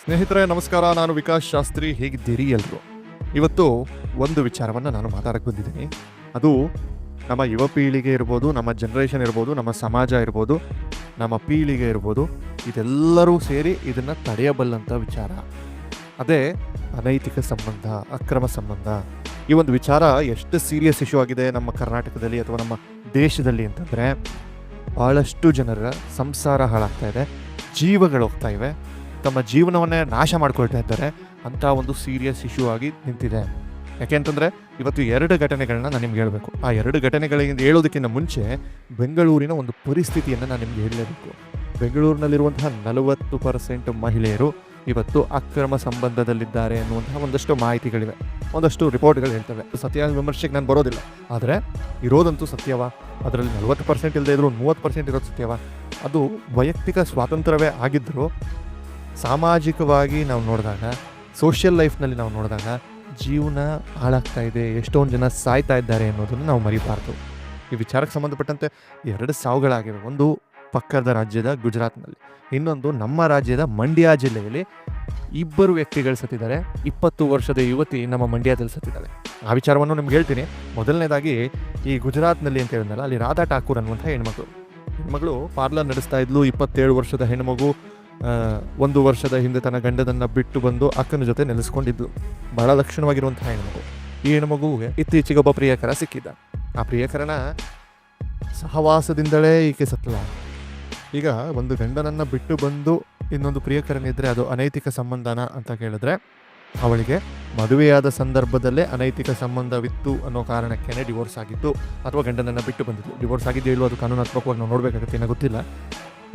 ಸ್ನೇಹಿತರೆ, ನಮಸ್ಕಾರ. ನಾನು ವಿಕಾಸ್ ಶಾಸ್ತ್ರಿ. ಹೇಗಿದ್ದೀರಿ ಎಲ್ಲರೂ ಇವತ್ತು ಒಂದು ವಿಚಾರವನ್ನು ನಾನು ಮಾತಾಡಕ್ಕೆ ಬಂದಿದ್ದೀನಿ. ಅದು ನಮ್ಮ ಯುವ ಪೀಳಿಗೆ ಇರ್ಬೋದು, ನಮ್ಮ ಜನ್ರೇಷನ್ ಇರ್ಬೋದು, ನಮ್ಮ ಸಮಾಜ ಇರ್ಬೋದು, ನಮ್ಮ ಪೀಳಿಗೆ ಇರ್ಬೋದು, ಇದೆಲ್ಲರೂ ಸೇರಿ ಇದನ್ನು ತಡೆಯಬಲ್ಲಂಥ ವಿಚಾರ. ಅದೇ ಅನೈತಿಕ ಸಂಬಂಧ, ಅಕ್ರಮ ಸಂಬಂಧ. ಈ ಒಂದು ವಿಚಾರ ಎಷ್ಟು ಸೀರಿಯಸ್ ಇಶ್ಯೂ ಆಗಿದೆ ನಮ್ಮ ಕರ್ನಾಟಕದಲ್ಲಿ ಅಥವಾ ನಮ್ಮ ದೇಶದಲ್ಲಿ ಅಂತಂದರೆ ಭಾಳಷ್ಟು ಜನರ ಸಂಸಾರ ಹಾಳಾಗ್ತಾ ಇದೆ, ಜೀವಗಳು ಹೋಗ್ತಾ ಇವೆ. ತಮ್ಮ ಜೀವನವನ್ನೇ ನಾಶ ಮಾಡ್ಕೊಳ್ತಾ ಇದ್ದಾರೆ, ಅಂತ ಒಂದು ಸೀರಿಯಸ್ ಇಶ್ಯೂ ಆಗಿ ನಿಂತಿದೆ. ಯಾಕೆಂತಂದರೆ ಇವತ್ತು ಎರಡು ಘಟನೆಗಳನ್ನ ನಾನು ನಿಮ್ಗೆ ಹೇಳಬೇಕು. ಆ ಎರಡು ಘಟನೆಗಳಿಂದ ಹೇಳೋದಕ್ಕಿಂತ ಮುಂಚೆ ಬೆಂಗಳೂರಿನ ಒಂದು ಪರಿಸ್ಥಿತಿಯನ್ನು ನಾನು ನಿಮ್ಗೆ ಹೇಳಲೇಬೇಕು. ಬೆಂಗಳೂರಿನಲ್ಲಿರುವಂತಹ ನಲವತ್ತು ಪರ್ಸೆಂಟ್ ಮಹಿಳೆಯರು ಇವತ್ತು ಅಕ್ರಮ ಸಂಬಂಧದಲ್ಲಿದ್ದಾರೆ ಅನ್ನುವಂತಹ ಒಂದಷ್ಟು ಮಾಹಿತಿಗಳಿವೆ. ಒಂದಷ್ಟು ರಿಪೋರ್ಟ್ಗಳು ಹೇಳ್ತವೆ. ಸತ್ಯ ವಿಮರ್ಶೆಗೆ ನಾನು ಬರೋದಿಲ್ಲ. ಆದರೆ, ಇರೋದಂತೂ ಸತ್ಯವ. ಅದರಲ್ಲಿ ನಲವತ್ತು ಪರ್ಸೆಂಟ್ ಇಲ್ಲದೇ ಇದ್ರು ಮೂವತ್ತು ಪರ್ಸೆಂಟ್ ಇರೋದು ಸತ್ಯವ. ಅದು ವೈಯಕ್ತಿಕ ಸ್ವಾತಂತ್ರ್ಯವೇ ಆಗಿದ್ದರೂ ಸಾಮಾಜಿಕವಾಗಿ ನಾವು ನೋಡಿದಾಗ ಸೋಷಿಯಲ್ ಲೈಫ್ನಲ್ಲಿ ನಾವು ನೋಡಿದಾಗ ಜೀವನ ಹಾಳಾಗ್ತಾ ಇದೆ, ಎಷ್ಟೊಂದು ಜನ ಸಾಯ್ತಾ ಇದ್ದಾರೆ ಅನ್ನೋದನ್ನು ನಾವು ಮರಿಬಾರ್ದು. ಈ ವಿಚಾರಕ್ಕೆ ಸಂಬಂಧಪಟ್ಟಂತೆ ಎರಡು ಸಾವುಗಳಾಗಿವೆ. ಒಂದು ಪಕ್ಕದ ರಾಜ್ಯದ ಗುಜರಾತ್ನಲ್ಲಿ, ಇನ್ನೊಂದು ನಮ್ಮ ರಾಜ್ಯದ ಮಂಡ್ಯ ಜಿಲ್ಲೆಯಲ್ಲಿ ಇಬ್ಬರು ವ್ಯಕ್ತಿಗಳು ಸತ್ತಿದ್ದಾರೆ. ಇಪ್ಪತ್ತು ವರ್ಷದ ಯುವತಿ ನಮ್ಮ ಮಂಡ್ಯದಲ್ಲಿ ಸತ್ತಿದ್ದಾಳೆ. ಆ ವಿಚಾರವನ್ನು ನಿಮ್ಗೆ ಹೇಳ್ತೀನಿ. ಮೊದಲನೇದಾಗಿ ಈ ಗುಜರಾತ್ನಲ್ಲಿ ಅಂತ ಹೇಳಿದ್ನಲ್ಲ, ಅಲ್ಲಿ ರಾಧಾ ಠಾಕೂರ್ ಅನ್ನುವಂಥ ಹೆಣ್ಮಗಳು ಹೆಣ್ಮಗಳು ಪಾರ್ಲರ್ ನಡೆಸ್ತಾ ಇದ್ಲು, ಇಪ್ಪತ್ತೇಳು ವರ್ಷದ ಹೆಣ್ಮಗು ಒಂದು ವರ್ಷದ ಹಿಂದೆ ತನ್ನ ಗಂಡನನ್ನು ಬಿಟ್ಟು ಬಂದು ಅಕ್ಕನ ಜೊತೆ ನೆಲೆಸ್ಕೊಂಡಿದ್ದು ಬಹಳ ಲಕ್ಷಣವಾಗಿರುವಂತಹ ಹೆಣ್ಮಗು. ಈ ಹೆಣ್ಮಗುಗೆ ಇತ್ತೀಚೆಗೆ ಒಬ್ಬ ಪ್ರಿಯಕರ ಸಿಕ್ಕಿದ್ದ. ಆ ಪ್ರಿಯಕರನ ಸಹವಾಸದಿಂದಲೇ ಈಕೆ ಸತ್ತಲ ಈಗ ಒಂದು ಗಂಡನನ್ನು ಬಿಟ್ಟು ಬಂದು ಇನ್ನೊಂದು ಪ್ರಿಯಕರನಿದ್ದರೆ ಅದು ಅನೈತಿಕ ಸಂಬಂಧನ ಅಂತ ಕೇಳಿದ್ರೆ, ಅವಳಿಗೆ ಮದುವೆಯಾದ ಸಂದರ್ಭದಲ್ಲೇ ಅನೈತಿಕ ಸಂಬಂಧವಿತ್ತು ಅನ್ನೋ ಕಾರಣಕ್ಕೇನೆ ಡಿವೋರ್ಸ್ ಆಗಿತ್ತು. ಅಥವಾ ಗಂಡನನ್ನು ಬಿಟ್ಟು ಬಂದಿತ್ತು ಡಿವೋರ್ಸ್ ಹೇಳುವ ಅದು ಕಾನೂನಾತ್ಮಕವಾಗಿ ನಾವು ನೋಡಬೇಕಾಗುತ್ತೆ, ಏನೋ ಗೊತ್ತಿಲ್ಲ.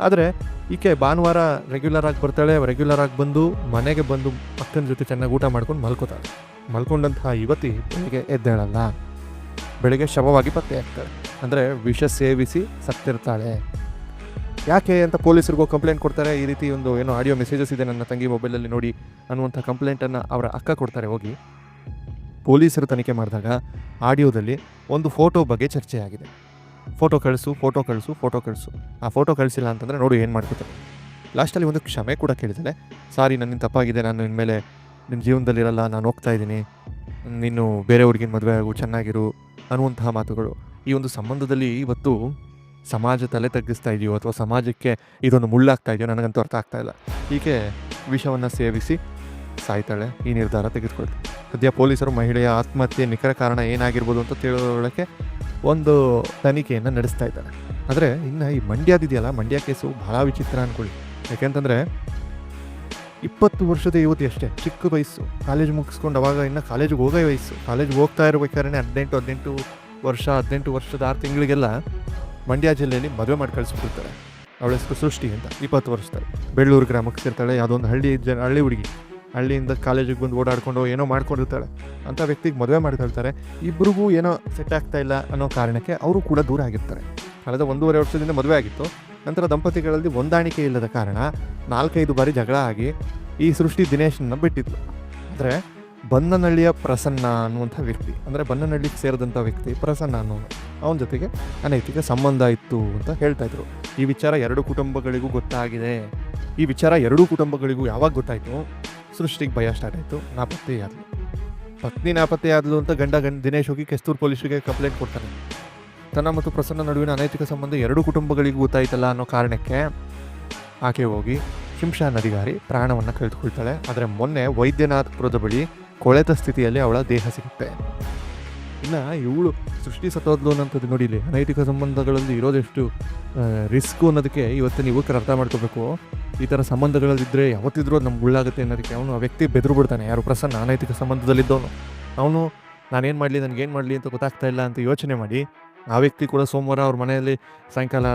ಆದರೆ ಈಕೆ ಭಾನುವಾರ ರೆಗ್ಯುಲರ್ ಆಗಿ ಬರ್ತಾಳೆ ರೆಗ್ಯುಲರ್ ಆಗಿ ಬಂದು ಮನೆಗೆ ಬಂದು ಅಕ್ಕನ ಜೊತೆ ಚೆನ್ನಾಗಿ ಊಟ ಮಾಡ್ಕೊಂಡು ಮಲ್ಕೋತಾಳೆ. ಮಲ್ಕೊಂಡಂತಹ ಯುವತಿ ಬೆಳಿಗ್ಗೆ ಎದ್ದೇಳಲ್ಲ. ಬೆಳಿಗ್ಗೆ ಶವವಾಗಿ ಪತ್ತೆ ಆಗ್ತಾಳೆ ಅಂದರೆ ವಿಷ ಸೇವಿಸಿ ಸತ್ತಿರ್ತಾಳೆ. ಯಾಕೆ ಅಂತ ಪೊಲೀಸರಿಗೂ ಕಂಪ್ಲೇಂಟ್ ಕೊಡ್ತಾರೆ? ಈ ರೀತಿ ಒಂದು ಏನೋ ಆಡಿಯೋ ಮೆಸೇಜಸ್ ಇದೆ ನನ್ನ ತಂಗಿ ಮೊಬೈಲಲ್ಲಿ ನೋಡಿ ಅನ್ನುವಂಥ ಕಂಪ್ಲೇಂಟನ್ನು ಅವರ ಅಕ್ಕ ಕೊಡ್ತಾರೆ ಹೋಗಿ. ಪೊಲೀಸರು ತನಿಖೆ ಮಾಡಿದಾಗ ಆಡಿಯೋದಲ್ಲಿ ಒಂದು ಫೋಟೋ ಬಗ್ಗೆ ಚರ್ಚೆ ಆಗಿದೆ ಫೋಟೋ ಕಳಿಸು ಫೋಟೋ ಕಳಿಸು ಫೋಟೋ ಕಳಿಸು. ಆ ಫೋಟೋ ಕಳಿಸಿಲ್ಲ ಅಂತಂದರೆ ನೋಡು ಏನು ಮಾಡ್ಕೊತಾರೆ. ಲಾಸ್ಟಲ್ಲಿ ಒಂದು ಕ್ಷಮೆ ಕೂಡ ಕೇಳಿದ್ದಾಳೆ. ಸಾರಿ, ನನ್ನಿಂದ ತಪ್ಪಾಗಿದೆ. ನಾನು ಇನ್ಮೇಲೆ ನಿಮ್ಮ ಜೀವನದಲ್ಲಿರಲ್ಲ. ನಾನು ಹೋಗ್ತಾ ಇದ್ದೀನಿ. ನೀನು ಬೇರೆ ಹುಡುಗಿನ ಮದುವೆ ಆಗು, ಚೆನ್ನಾಗಿರು, ಅನ್ನುವಂತಹ ಮಾತುಗಳು. ಈ ಒಂದು ಸಂಬಂಧದಲ್ಲಿ ಇವತ್ತು ಸಮಾಜ ತಲೆ ತಗ್ಗಿಸ್ತಾ ಇದೆಯೋ ಅಥವಾ ಸಮಾಜಕ್ಕೆ ಇದೊಂದು ಮುಳ್ಳಾಗ್ತಾ ಇದೆಯೋ ನನಗಂತೂ ಅರ್ಥ ಆಗ್ತಾ ಇಲ್ಲ. ಹೀಗೆ ವಿಷವನ್ನು ಸೇವಿಸಿ ಸಾಯ್ತಾಳೆ. ಈ ನಿರ್ಧಾರ ತೆಗೆದುಕೊಳ್ತಾಳೆ ಸದ್ಯ ಪೊಲೀಸರು ಮಹಿಳೆಯ ಆತ್ಮಹತ್ಯೆ ನಿಖರ ಕಾರಣ ಏನಾಗಿರ್ಬೋದು ಅಂತ ತಿಳಿದೊಳಕ್ಕೆ ಒಂದು ತನಿಖೆಯನ್ನು ನಡೆಸ್ತಾ ಇದ್ದಾರೆ. ಆದರೆ ಇನ್ನು ಈ ಮಂಡ್ಯದಿದೆಯಲ್ಲ ಮಂಡ್ಯ ಕೇಸು ಬಹಳ ವಿಚಿತ್ರ ಅಂದ್ಕೊಳ್ಳಿ ಯಾಕೆಂತಂದರೆ ಇಪ್ಪತ್ತು ವರ್ಷದ ಯುವತಿ ಅಷ್ಟೇ, ಚಿಕ್ಕ ವಯಸ್ಸು. ಕಾಲೇಜ್ ಮುಗಿಸ್ಕೊಂಡು ಅವಾಗ ಇನ್ನು ಕಾಲೇಜಿಗೆ ಹೋಗೋ ವಯಸ್ಸು. ಕಾಲೇಜ್ಗೆ ಹೋಗ್ತಾ ಇರಬೇಕಾದ್ರೆ ಹದಿನೆಂಟು ಹದಿನೆಂಟು ವರ್ಷ, ಹದಿನೆಂಟು ವರ್ಷದ ಆರು ತಿಂಗಳಿಗೆಲ್ಲ ಮಂಡ್ಯ ಜಿಲ್ಲೆಯಲ್ಲಿ ಮದುವೆ ಮಾಡಿ ಕಳಿಸ್ಬಿಡ್ತಾರೆ ಅವಳ ಹೆಸರು ಸೃಷ್ಟಿ ಅಂತ, ಇಪ್ಪತ್ತು ವರ್ಷದಲ್ಲಿ. ಬೆಳ್ಳೂರು ಗ್ರಾಮಕ್ಕೆ ಸೇರ್ತಾಳೆ ಯಾವುದೊಂದು ಹಳ್ಳಿ ಜನ, ಹಳ್ಳಿ ಹುಡುಗಿ. ಹಳ್ಳಿಯಿಂದ ಕಾಲೇಜಿಗೆ ಬಂದು ಓಡಾಡಿಕೊಂಡು ಏನೋ ಮಾಡ್ಕೊಂಡಿರ್ತಾಳೆ ಅಂಥ ವ್ಯಕ್ತಿಗೆ ಮದುವೆ ಮಾಡ್ಕೊಳ್ತಾರೆ. ಇಬ್ರಿಗೂ ಏನೋ ಸೆಟ್ ಆಗ್ತಾ ಇಲ್ಲ ಅನ್ನೋ ಕಾರಣಕ್ಕೆ ಅವರು ಕೂಡ ದೂರ ಆಗಿರ್ತಾರೆ. ಕಳೆದ ಒಂದೂವರೆ ವರ್ಷದಿಂದ ಮದುವೆ ಆಗಿತ್ತು. ನಂತರ ದಂಪತಿಗಳಲ್ಲಿ ಹೊಂದಾಣಿಕೆ ಇಲ್ಲದ ಕಾರಣ ನಾಲ್ಕೈದು ಬಾರಿ ಜಗಳ ಆಗಿ ಈ ಸೃಷ್ಟಿ ದಿನೇಶನ್ನ ಬಿಟ್ಟಿದ್ಲು. ಅಂದರೆ ಬನ್ನನಹಳ್ಳಿಯ ಪ್ರಸನ್ನ ಅನ್ನುವಂಥ ವ್ಯಕ್ತಿ, ಅಂದರೆ ಬನ್ನನಹಳ್ಳಿಗೆ ಸೇರಿದಂಥ ವ್ಯಕ್ತಿ ಪ್ರಸನ್ನ ಅನ್ನೋನು, ಅವನ ಜೊತೆಗೆ ಅನೈತಿಕ ಸಂಬಂಧ ಇತ್ತು ಅಂತ ಹೇಳ್ತಾ ಇದ್ರು. ಈ ವಿಚಾರ ಎರಡು ಕುಟುಂಬಗಳಿಗೂ ಗೊತ್ತಾಗಿದೆ. ಈ ವಿಚಾರ ಎರಡೂ ಕುಟುಂಬಗಳಿಗೂ ಯಾವಾಗ ಗೊತ್ತಾಯಿತು? ಸೃಷ್ಟಿಗೆ ಭಯ ಸ್ಟಾರ್ಟ್ ಆಯಿತು. ನಾಪತ್ತೆ ಆದ್ಲು ಪತ್ನಿ ನಾಪತ್ತೆ ಆದ್ಲು ಅಂತ ಗಂಡ ಗಂಡ ದಿನೇಶ್ ಹೋಗಿ ಕೆಸ್ತೂರು ಪೊಲೀಸರಿಗೆ ಕಂಪ್ಲೇಂಟ್ ಕೊಡ್ತಾನೆ. ತನ್ನ ಮತ್ತು ಪ್ರಸನ್ನ ನಡುವಿನ ಅನೈತಿಕ ಸಂಬಂಧ ಎರಡು ಕುಟುಂಬಗಳಿಗೆ ಗೊತ್ತಾಯ್ತಲ್ಲ ಅನ್ನೋ ಕಾರಣಕ್ಕೆ ಆಕೆ ಹೋಗಿ ಶಿಂಷಾ ನದಿಗಾರಿ ಪ್ರಾಣವನ್ನು ಕಳೆದುಕೊಳ್ತಾಳೆ. ಆದರೆ ಮೊನ್ನೆ ವೈದ್ಯನಾಥಪುರದ ಬಳಿ ಕೊಳೆತ ಸ್ಥಿತಿಯಲ್ಲಿ ಅವಳ ದೇಹ ಸಿಗುತ್ತೆ. ಇನ್ನು ಇವಳು ಸೃಷ್ಟಿ ಸತ್ತೋದ್ಲು ಅನ್ನೋಂಥದ್ದು ನೋಡಿಲಿ ಅನೈತಿಕ ಸಂಬಂಧಗಳಲ್ಲಿ ಇರೋದೆಷ್ಟು ರಿಸ್ಕು ಅನ್ನೋದಕ್ಕೆ ಇವತ್ತು ನೀವು ಅರ್ಥ ಮಾಡ್ಕೋಬೇಕು. ಈ ಥರ ಸಂಬಂಧಗಳಲ್ಲಿದ್ದರೆ ಯಾವತ್ತಿದ್ರೂ ಅದು ನಮ್ಗೆ ಉಳ್ಳಾಗುತ್ತೆ ಅನ್ನೋದಕ್ಕೆ ಅವನು ಆ ವ್ಯಕ್ತಿ ಬೆದರು ಬಿಡ್ತಾನೆ. ಯಾರು ಪ್ರಸನ್ನ, ಅನೈತಿಕ ಸಂಬಂಧದಲ್ಲಿದ್ದವನು. ಅವನು, ನಾನೇನು ಮಾಡಲಿ, ನನಗೇನು ಮಾಡಲಿ ಅಂತ ಗೊತ್ತಾಗ್ತಾ ಇಲ್ಲ ಅಂತ ಯೋಚನೆ ಮಾಡಿ, ಆ ವ್ಯಕ್ತಿ ಕೂಡ ಸೋಮವಾರ ಅವ್ರ ಮನೆಯಲ್ಲಿ ಸಾಯಂಕಾಲ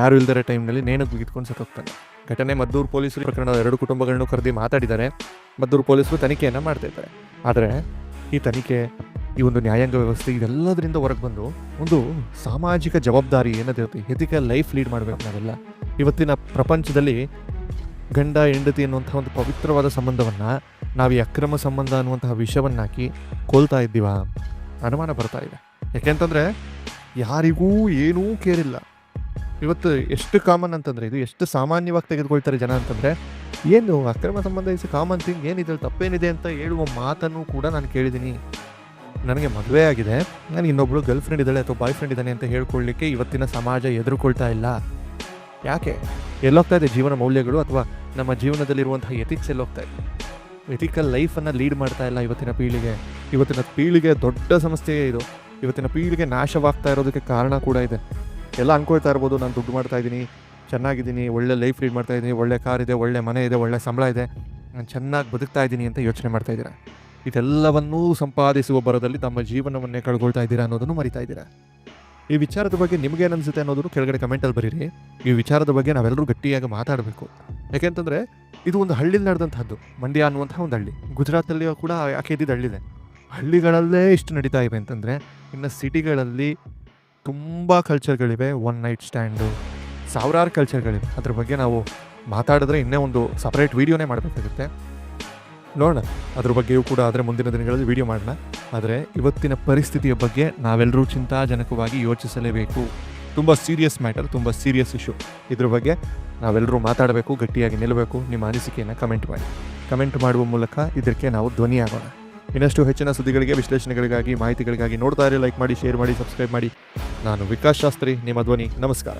ಯಾರು ಇಲ್ದಿರೋ ಟೈಮ್ನಲ್ಲಿ ನೇಣಕ್ಕೆ ಬಿಗಿದ್ಕೊಂಡು ಸತ್ತೋಗ್ತಾನೆ. ಘಟನೆ ಮದ್ದೂರು ಪೊಲೀಸರು ಪ್ರಕರಣದ ಎರಡು ಕುಟುಂಬಗಳನ್ನು ಕರೆದಿ ಮಾತಾಡಿದ್ದಾರೆ. ಮದ್ದೂರು ಪೊಲೀಸರು ತನಿಖೆಯನ್ನು ಮಾಡ್ತಾ ಇದ್ದಾರೆ. ಆದರೆ ಈ ತನಿಖೆ, ಈ ಒಂದು ನ್ಯಾಯಾಂಗ ವ್ಯವಸ್ಥೆ ಇದೆಲ್ಲದರಿಂದ ಹೊರಗೆ ಬಂದು ಒಂದು ಸಾಮಾಜಿಕ ಜವಾಬ್ದಾರಿ ಏನದಿರುತ್ತೆ ಎಥಿಕಲ್ ಲೈಫ್ ಲೀಡ್ ಮಾಡಬೇಕು ನಾವೆಲ್ಲ. ಇವತ್ತಿನ ಪ್ರಪಂಚದಲ್ಲಿ ಗಂಡ, ಹೆಂಡತಿ ಅನ್ನುವಂಥ ಒಂದು ಪವಿತ್ರವಾದ ಸಂಬಂಧವನ್ನು ನಾವು ಈ ಅಕ್ರಮ ಸಂಬಂಧ ಅನ್ನುವಂತಹ ವಿಷಯವನ್ನಾಕಿ ಕೊಲ್ತಾ ಇದ್ದೀವ? ಅನುಮಾನ ಬರ್ತಾ ಇದೆ. ಯಾಕೆಂತಂದರೆ ಯಾರಿಗೂ ಏನೂ ಕೇರಿಲ್ಲ ಇವತ್ತು ಎಷ್ಟು ಕಾಮನ್ ಅಂತಂದರೆ, ಇದು ಎಷ್ಟು ಸಾಮಾನ್ಯವಾಗಿ ತೆಗೆದುಕೊಳ್ತಾರೆ ಜನ ಅಂತಂದರೆ, ಏನು ಅಕ್ರಮ ಸಂಬಂಧ ಇಸ್ ಕಾಮನ್ ಥಿಂಗ್ ಏನಿದೆ ತಪ್ಪೇನಿದೆ ಅಂತ ಹೇಳುವ ಮಾತನ್ನು ಕೂಡ ನಾನು ಕೇಳಿದ್ದೀನಿ. ನನಗೆ ಮದುವೆ ಆಗಿದೆ. ನಾನು ಇನ್ನೊಬ್ಬಳು ಗರ್ಲ್ ಫ್ರೆಂಡ್ ಇದ್ದಾಳೆ ಅಥವಾ ಬಾಯ್ ಫ್ರೆಂಡ್ ಇದ್ದಾನೆ ಅಂತ ಹೇಳ್ಕೊಳ್ಳಿಕ್ಕೆ ಇವತ್ತಿನ ಸಮಾಜ ಎದುರುಕೊಳ್ತಾ ಇಲ್ಲ. ಯಾಕೆ? ಎಲ್ಲೋಗ್ತಾ ಇದೆ ಜೀವನ ಮೌಲ್ಯಗಳು ಅಥವಾ ನಮ್ಮ ಜೀವನದಲ್ಲಿರುವಂತಹ ಎಥಿಕ್ಸ್ ಎಲ್ಲೋಗ್ತಾ ಇದೆ? ಎಥಿಕಲ್ ಲೈಫನ್ನು ಲೀಡ್ ಮಾಡ್ತಾ ಇಲ್ಲ ಇವತ್ತಿನ ಪೀಳಿಗೆ. ಇವತ್ತಿನ ಪೀಳಿಗೆ ದೊಡ್ಡ ಸಮಸ್ಯೆಯೇ ಇದು. ಇವತ್ತಿನ ಪೀಳಿಗೆ ನಾಶವಾಗ್ತಾ ಇರೋದಕ್ಕೆ ಕಾರಣ ಕೂಡ ಇದೆ. ಎಲ್ಲ ಅನ್ಕೊಳ್ತಾ ಇರ್ಬೋದು, ನಾನು ದುಡ್ಡು ಮಾಡ್ತಾ ಇದ್ದೀನಿ, ಚೆನ್ನಾಗಿದ್ದೀನಿ, ಒಳ್ಳೆ ಲೈಫ್ ಲೀಡ್ ಮಾಡ್ತಾ ಇದ್ದೀನಿ, ಒಳ್ಳೆ ಕಾರ್ ಇದೆ, ಒಳ್ಳೆ ಮನೆ ಇದೆ, ಒಳ್ಳೆ ಸಂಬಳ ಇದೆ, ನಾನು ಚೆನ್ನಾಗಿ ಬದುಕ್ತಾ ಇದ್ದೀನಿ ಅಂತ ಯೋಚನೆ ಮಾಡ್ತಾ ಇದ್ದೀರಾ? ಇದೆಲ್ಲವನ್ನೂ ಸಂಪಾದಿಸುವ ಬರದಲ್ಲಿ ತಮ್ಮ ಜೀವನವನ್ನೇ ಕಳ್ಕೊಳ್ತಾ ಇದ್ದೀರಾ ಅನ್ನೋದನ್ನು ಮರಿತಾ ಇದ್ದೀರಾ? ಈ ವಿಚಾರದ ಬಗ್ಗೆ ನಿಮ್ಗೇನು ಅನಿಸುತ್ತೆ ಅನ್ನೋದನ್ನು ಕೆಳಗಡೆ ಕಮೆಂಟಲ್ಲಿ ಬರೀರಿ. ಈ ವಿಚಾರದ ಬಗ್ಗೆ ನಾವೆಲ್ಲರೂ ಗಟ್ಟಿಯಾಗಿ ಮಾತಾಡಬೇಕು. ಯಾಕೆಂತಂದರೆ ಇದು ಒಂದು ಹಳ್ಳಿಲಿ ನಡೆದಂಥದ್ದು ಮಂಡ್ಯ ಅನ್ನುವಂಥ ಒಂದು ಹಳ್ಳಿ. ಗುಜರಾತಲ್ಲಿ ಕೂಡ ಯಾಕೆ ಇದ್ದಿದ್ದು ಹಳ್ಳಿದೆ ಹಳ್ಳಿಗಳಲ್ಲೇ ಇಷ್ಟು ನಡೀತಾ ಇವೆ ಅಂತಂದರೆ ಇನ್ನು ಸಿಟಿಗಳಲ್ಲಿ ತುಂಬ ಕಲ್ಚರ್ಗಳಿವೆ ಒನ್ ನೈಟ್ ಸ್ಟ್ಯಾಂಡು ಸಾವಿರಾರು ಕಲ್ಚರ್ಗಳಿವೆ ಅದ್ರ ಬಗ್ಗೆ ನಾವು ಮಾತಾಡಿದ್ರೆ ಇನ್ನೇ ಒಂದು ಸಪ್ರೇಟ್ ವೀಡಿಯೋನೇ ಮಾಡಬೇಕಾಗುತ್ತೆ. ನೋಡೋಣ. ಅದ್ರ ಬಗ್ಗೆಯೂ ಕೂಡ ಆದರೆ ಮುಂದಿನ ದಿನಗಳಲ್ಲಿ ವಿಡಿಯೋ ಮಾಡೋಣ. ಆದರೆ ಇವತ್ತಿನ ಪರಿಸ್ಥಿತಿಯ ಬಗ್ಗೆ ನಾವೆಲ್ಲರೂ ಚಿಂತಾಜನಕವಾಗಿ ಯೋಚಿಸಲೇಬೇಕು. ತುಂಬ ಸೀರಿಯಸ್ ಮ್ಯಾಟರ್ ತುಂಬ ಸೀರಿಯಸ್ ಇಶ್ಯೂ ಇದ್ರ ಬಗ್ಗೆ ನಾವೆಲ್ಲರೂ ಮಾತಾಡಬೇಕು, ಗಟ್ಟಿಯಾಗಿ ನಿಲ್ಲಬೇಕು. ನಿಮ್ಮ ಅನಿಸಿಕೆಯನ್ನು ಕಮೆಂಟ್ ಮಾಡಿ. ಕಮೆಂಟ್ ಮಾಡುವ ಮೂಲಕ ಇದಕ್ಕೆ ನಾವು ಧ್ವನಿಯಾಗೋಣ. ಇನ್ನಷ್ಟು ಹೆಚ್ಚಿನ ಸುದ್ದಿಗಳಿಗೆ, ವಿಶ್ಲೇಷಣೆಗಳಿಗಾಗಿ, ಮಾಹಿತಿಗಳಿಗಾಗಿ ನೋಡ್ತಾ ಇರಿ ಲೈಕ್ ಮಾಡಿ ಶೇರ್ ಮಾಡಿ ಸಬ್ಸ್ಕ್ರೈಬ್ ಮಾಡಿ. ನಾನು ವಿಕಾಸ್ ಶಾಸ್ತ್ರಿ, ನಿಮ್ಮ ಧ್ವನಿ. ನಮಸ್ಕಾರ.